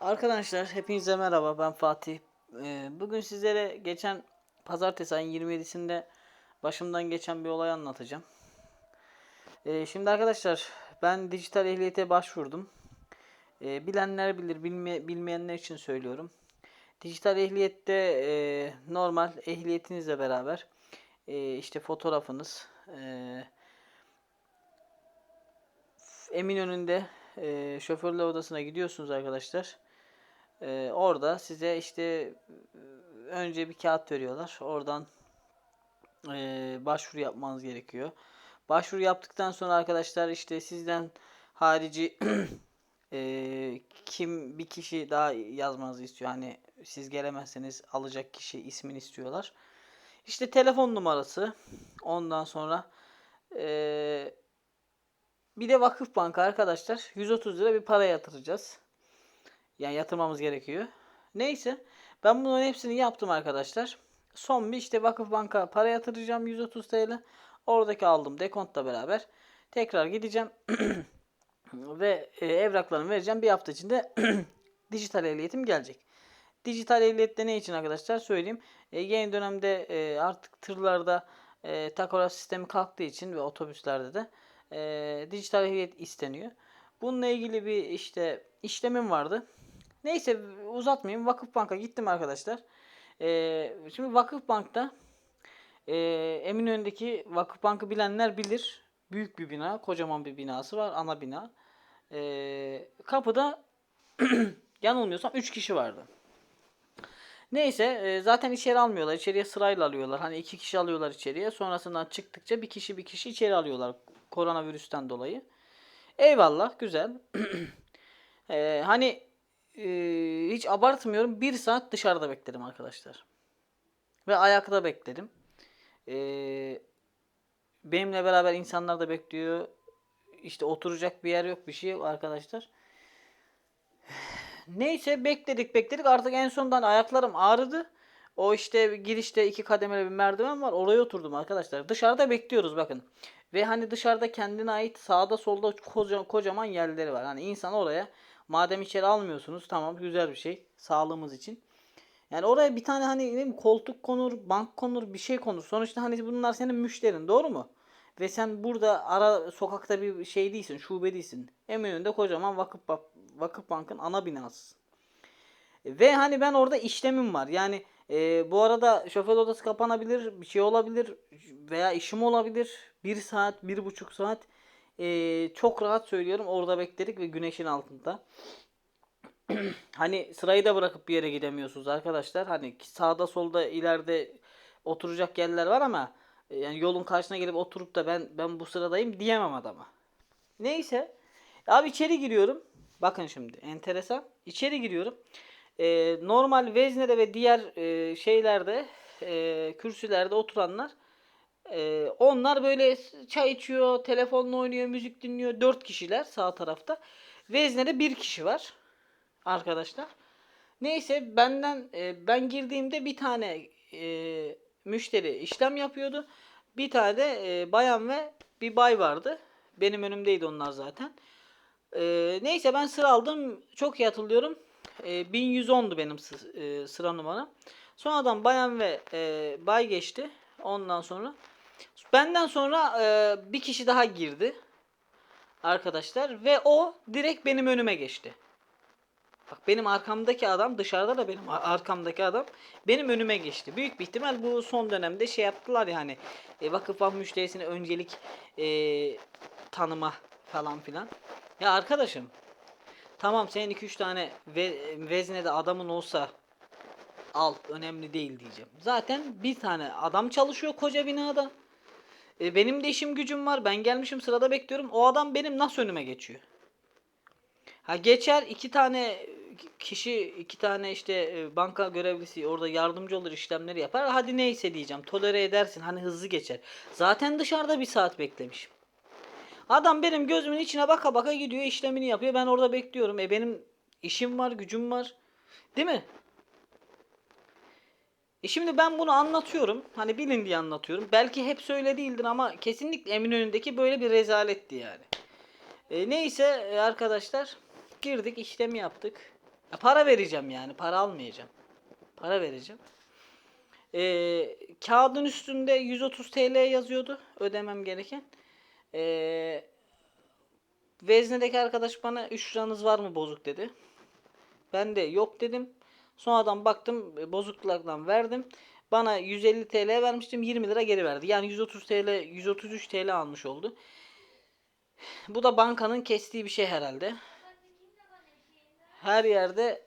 Arkadaşlar hepinize merhaba ben Fatih. Ee, bugün sizlere geçen pazartesi ayın 27'sinde başımdan geçen bir olay anlatacağım. Ee, şimdi arkadaşlar ben dijital ehliyete başvurdum. Ee, bilenler bilir bilme- bilmeyenler için söylüyorum. Dijital ehliyette e, normal ehliyetinizle beraber e, işte fotoğrafınız, e, Eminönü'nde e, odasına gidiyorsunuz arkadaşlar. E, orada size işte e, önce bir kağıt veriyorlar. Oradan e, başvuru yapmanız gerekiyor. Başvuru yaptıktan sonra arkadaşlar işte sizden harici e, kim bir kişi daha yazmanızı istiyor. Hani siz gelemezseniz alacak kişi ismini istiyorlar. İşte telefon numarası. Ondan sonra e, bir de vakıf banka arkadaşlar 130 lira bir para yatıracağız. Yani yatırmamız gerekiyor. Neyse ben bunların hepsini yaptım arkadaşlar. Son bir işte vakıf banka para yatıracağım 130 TL. Oradaki aldım dekontla beraber. Tekrar gideceğim. Ve e, evraklarımı vereceğim. Bir hafta içinde dijital ehliyetim gelecek. Dijital ehliyette ne için arkadaşlar söyleyeyim. E, yeni dönemde e, artık tırlarda e, takograf sistemi kalktığı için ve otobüslerde de e, dijital ehliyet isteniyor. Bununla ilgili bir işte işlemim vardı. Neyse uzatmayayım. Vakıfbank'a gittim arkadaşlar. E, şimdi Vakıfbank'ta e, Eminönü'ndeki Vakıfbank'ı bilenler bilir. Büyük bir bina, kocaman bir binası var, ana bina. E, kapıda yanılmıyorsam 3 kişi vardı. Neyse e, zaten içeri almıyorlar. İçeriye sırayla alıyorlar. Hani iki kişi alıyorlar içeriye. Sonrasından çıktıkça bir kişi bir kişi içeri alıyorlar. Koronavirüsten dolayı. Eyvallah güzel. E, hani e, hiç abartmıyorum. Bir saat dışarıda bekledim arkadaşlar. Ve ayakta bekledim. E, benimle beraber insanlar da bekliyor. İşte oturacak bir yer yok bir şey yok arkadaşlar. Neyse bekledik bekledik artık en sondan ayaklarım ağrıdı. O işte girişte iki kademeli bir merdiven var. Oraya oturdum arkadaşlar. Dışarıda bekliyoruz bakın. Ve hani dışarıda kendine ait sağda solda koca, kocaman yerleri var. Hani insan oraya madem içeri almıyorsunuz tamam güzel bir şey sağlığımız için. Yani oraya bir tane hani ne koltuk konur, bank konur, bir şey konur. Sonuçta hani bunlar senin müşterin doğru mu? Ve sen burada ara sokakta bir şey değilsin, şube değilsin. Eminönü'nde kocaman vakıf, vakıf bankın ana binası. Ve hani ben orada işlemim var. Yani e, bu arada şoför odası kapanabilir, bir şey olabilir veya işim olabilir. Bir saat, bir buçuk saat e, çok rahat söylüyorum orada bekledik ve güneşin altında. hani sırayı da bırakıp bir yere gidemiyorsunuz arkadaşlar. Hani sağda solda ileride oturacak yerler var ama e, yani yolun karşısına gelip oturup da ben ben bu sıradayım diyemem adama. Neyse. Abi içeri giriyorum. Bakın şimdi enteresan. İçeri giriyorum. Ee, normal veznede ve diğer e, şeylerde e, kürsülerde oturanlar e, onlar böyle çay içiyor, telefonla oynuyor, müzik dinliyor. Dört kişiler sağ tarafta. Veznede bir kişi var arkadaşlar. Neyse benden e, ben girdiğimde bir tane e, müşteri işlem yapıyordu. Bir tane de e, bayan ve bir bay vardı. Benim önümdeydi onlar zaten. E, neyse ben sıra aldım. Çok iyi hatırlıyorum. E, 1110'du benim e, sıra numaram. Sonradan bayan ve e, bay geçti. Ondan sonra. Benden sonra e, bir kişi daha girdi. Arkadaşlar. Ve o direkt benim önüme geçti. Bak benim arkamdaki adam dışarıda da benim ar- arkamdaki adam benim önüme geçti. Büyük bir ihtimal bu son dönemde şey yaptılar ya hani e, vakıf müşterisine öncelik e, tanıma falan filan. Ya arkadaşım tamam senin 2-3 tane ve, veznede adamın olsa al önemli değil diyeceğim. Zaten bir tane adam çalışıyor koca binada. E, benim de işim gücüm var. Ben gelmişim sırada bekliyorum. O adam benim nasıl önüme geçiyor? Ha geçer iki tane kişi iki tane işte e, banka görevlisi orada yardımcı olur işlemleri yapar. Hadi neyse diyeceğim. Tolere edersin. Hani hızlı geçer. Zaten dışarıda bir saat beklemişim. Adam benim gözümün içine baka baka gidiyor işlemini yapıyor. Ben orada bekliyorum. E benim işim var, gücüm var. Değil mi? E şimdi ben bunu anlatıyorum. Hani bilin diye anlatıyorum. Belki hep öyle değildir ama kesinlikle Eminönü'ndeki böyle bir rezaletti yani. E, neyse e, arkadaşlar girdik işlemi yaptık. Ya para vereceğim yani. Para almayacağım. Para vereceğim. Ee, kağıdın üstünde 130 TL yazıyordu ödemem gereken. Ee, veznedeki arkadaş bana 3 liranız var mı bozuk dedi. Ben de yok dedim. Sonradan baktım e, bozukluklardan verdim. Bana 150 TL vermiştim 20 lira geri verdi. Yani 130 TL 133 TL almış oldu. Bu da bankanın kestiği bir şey herhalde. Her yerde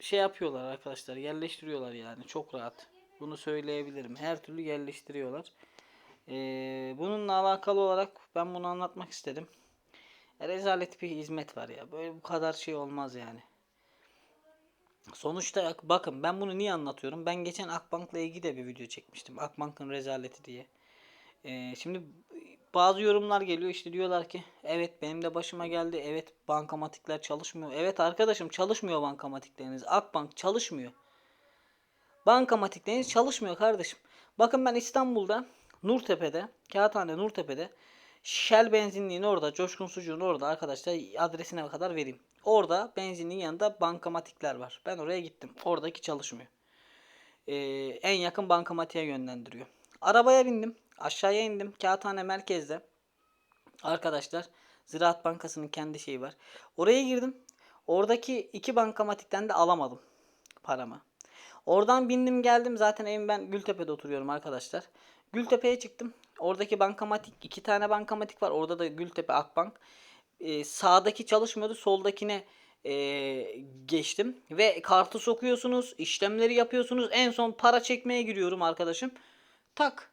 şey yapıyorlar arkadaşlar yerleştiriyorlar yani çok rahat. Bunu söyleyebilirim. Her türlü yerleştiriyorlar. Ee, bununla alakalı olarak ben bunu anlatmak istedim. Rezalet bir hizmet var ya. Böyle bu kadar şey olmaz yani. Sonuçta bakın ben bunu niye anlatıyorum? Ben geçen Akbank'la ilgili de bir video çekmiştim. Akbank'ın rezaleti diye. Ee, şimdi bazı yorumlar geliyor işte diyorlar ki evet benim de başıma geldi. Evet bankamatikler çalışmıyor. Evet arkadaşım çalışmıyor bankamatikleriniz. Akbank çalışmıyor. Bankamatikleriniz çalışmıyor kardeşim. Bakın ben İstanbul'da Nurtepe'de, Kağıthane Nurtepe'de Shell benzinliğin orada, Coşkun Sucuğun orada arkadaşlar adresine kadar vereyim. Orada benzinliğin yanında bankamatikler var. Ben oraya gittim. Oradaki çalışmıyor. Ee, en yakın bankamatiğe yönlendiriyor. Arabaya bindim. Aşağıya indim. Kağıthane merkezde. Arkadaşlar Ziraat Bankası'nın kendi şeyi var. Oraya girdim. Oradaki iki bankamatikten de alamadım paramı. Oradan bindim geldim. Zaten evim ben Gültepe'de oturuyorum arkadaşlar. Gültepe'ye çıktım. Oradaki bankamatik iki tane bankamatik var. Orada da Gültepe Akbank. Ee, sağdaki çalışmıyordu. Soldakine ee, geçtim. Ve kartı sokuyorsunuz. işlemleri yapıyorsunuz. En son para çekmeye giriyorum arkadaşım. Tak.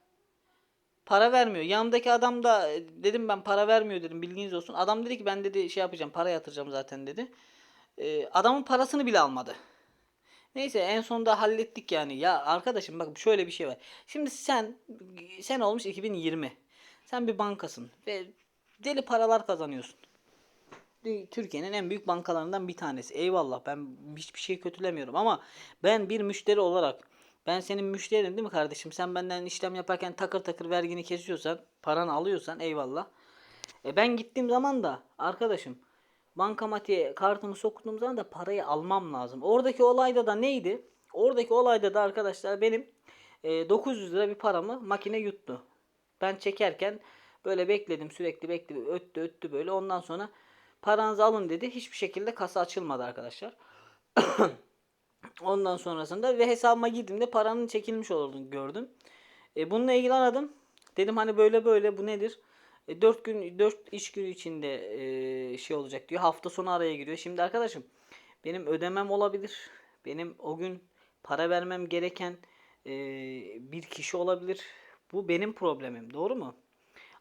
Para vermiyor. Yanımdaki adam da e, dedim ben para vermiyor dedim bilginiz olsun. Adam dedi ki ben dedi şey yapacağım para yatıracağım zaten dedi. Ee, adamın parasını bile almadı. Neyse en sonunda hallettik yani. Ya arkadaşım bak şöyle bir şey var. Şimdi sen sen olmuş 2020. Sen bir bankasın ve deli paralar kazanıyorsun. Türkiye'nin en büyük bankalarından bir tanesi. Eyvallah ben hiçbir şey kötülemiyorum ama ben bir müşteri olarak ben senin müşterin değil mi kardeşim? Sen benden işlem yaparken takır takır vergini kesiyorsan, paranı alıyorsan eyvallah. E ben gittiğim zaman da arkadaşım bankamatiğe kartımı soktuğum zaman da parayı almam lazım. Oradaki olayda da neydi? Oradaki olayda da arkadaşlar benim e, 900 lira bir paramı makine yuttu. Ben çekerken böyle bekledim sürekli bekledim öttü öttü böyle ondan sonra paranızı alın dedi. Hiçbir şekilde kasa açılmadı arkadaşlar. Ondan sonrasında ve hesabıma girdiğimde paranın çekilmiş olduğunu gördüm. E, bununla ilgili aradım. Dedim hani böyle böyle bu nedir? E, 4 gün 4 iş günü içinde e, şey olacak diyor. Hafta sonu araya giriyor. Şimdi arkadaşım benim ödemem olabilir. Benim o gün para vermem gereken e, bir kişi olabilir. Bu benim problemim. Doğru mu?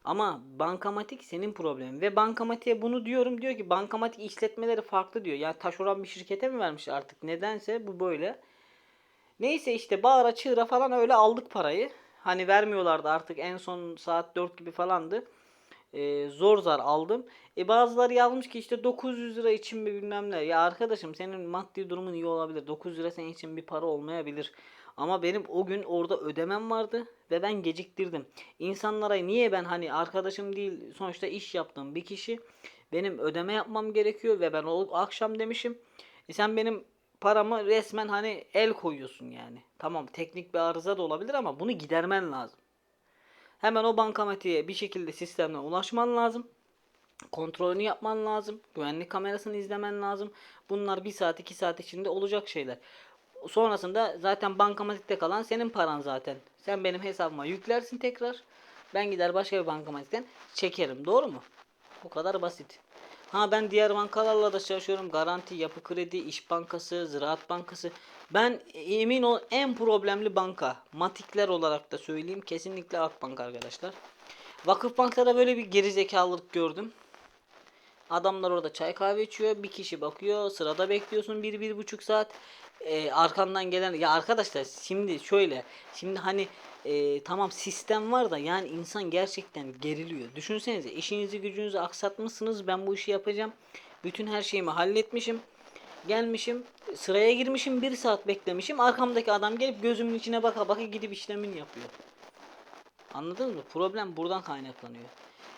Ama bankamatik senin problemin. Ve bankamatiğe bunu diyorum. Diyor ki bankamatik işletmeleri farklı diyor. Yani taşeron bir şirkete mi vermiş artık? Nedense bu böyle. Neyse işte bağıra çığıra falan öyle aldık parayı. Hani vermiyorlardı artık en son saat 4 gibi falandı. Ee, zor zar aldım. E bazıları yazmış ki işte 900 lira için mi bilmem ne. Ya arkadaşım senin maddi durumun iyi olabilir. 900 lira senin için bir para olmayabilir. Ama benim o gün orada ödemem vardı ve ben geciktirdim. İnsanlara niye ben hani arkadaşım değil sonuçta iş yaptığım bir kişi benim ödeme yapmam gerekiyor ve ben o akşam demişim. E sen benim paramı resmen hani el koyuyorsun yani. Tamam teknik bir arıza da olabilir ama bunu gidermen lazım. Hemen o bankamatiğe bir şekilde sistemden ulaşman lazım. Kontrolünü yapman lazım. Güvenlik kamerasını izlemen lazım. Bunlar bir saat iki saat içinde olacak şeyler. Sonrasında zaten bankamatikte kalan senin paran zaten. Sen benim hesabıma yüklersin tekrar. Ben gider başka bir bankamatikten çekerim. Doğru mu? Bu kadar basit. Ha ben diğer bankalarla da çalışıyorum. Garanti, Yapı Kredi, İş Bankası, Ziraat Bankası. Ben emin ol en problemli banka. Matikler olarak da söyleyeyim. Kesinlikle Akbank arkadaşlar. Vakıfbank'ta da böyle bir gerizekalılık gördüm. Adamlar orada çay kahve içiyor. Bir kişi bakıyor. Sırada bekliyorsun bir, bir buçuk saat. Ee, arkandan gelen ya arkadaşlar şimdi şöyle şimdi hani e, tamam sistem var da yani insan gerçekten geriliyor. Düşünsenize işinizi gücünüzü aksatmışsınız ben bu işi yapacağım. Bütün her şeyimi halletmişim. Gelmişim sıraya girmişim bir saat beklemişim. Arkamdaki adam gelip gözümün içine baka baka gidip işlemini yapıyor. Anladınız mı? Problem buradan kaynaklanıyor.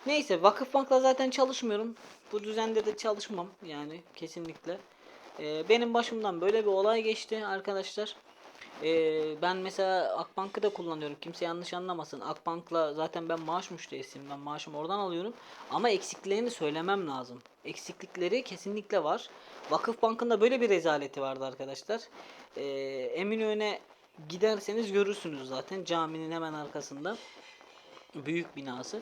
Neyse Vakıfbank'la zaten çalışmıyorum. Bu düzende de çalışmam yani kesinlikle. Ee, benim başımdan böyle bir olay geçti arkadaşlar. Ee, ben mesela Akbank'ı da kullanıyorum. Kimse yanlış anlamasın. Akbank'la zaten ben maaş müşterisiyim. Ben maaşımı oradan alıyorum. Ama eksiklerini söylemem lazım. Eksiklikleri kesinlikle var. Vakıf Bank'ın böyle bir rezaleti vardı arkadaşlar. Ee, Eminönü'ne giderseniz görürsünüz zaten caminin hemen arkasında. Büyük binası.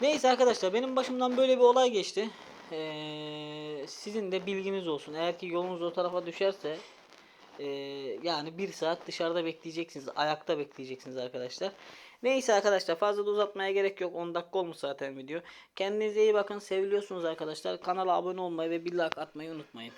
Neyse arkadaşlar benim başımdan böyle bir olay geçti. Ee, sizin de bilginiz olsun. Eğer ki yolunuz o tarafa düşerse ee, yani bir saat dışarıda bekleyeceksiniz. Ayakta bekleyeceksiniz arkadaşlar. Neyse arkadaşlar fazla da uzatmaya gerek yok. 10 dakika olmuş zaten video. Kendinize iyi bakın. Seviliyorsunuz arkadaşlar. Kanala abone olmayı ve bir like atmayı unutmayın.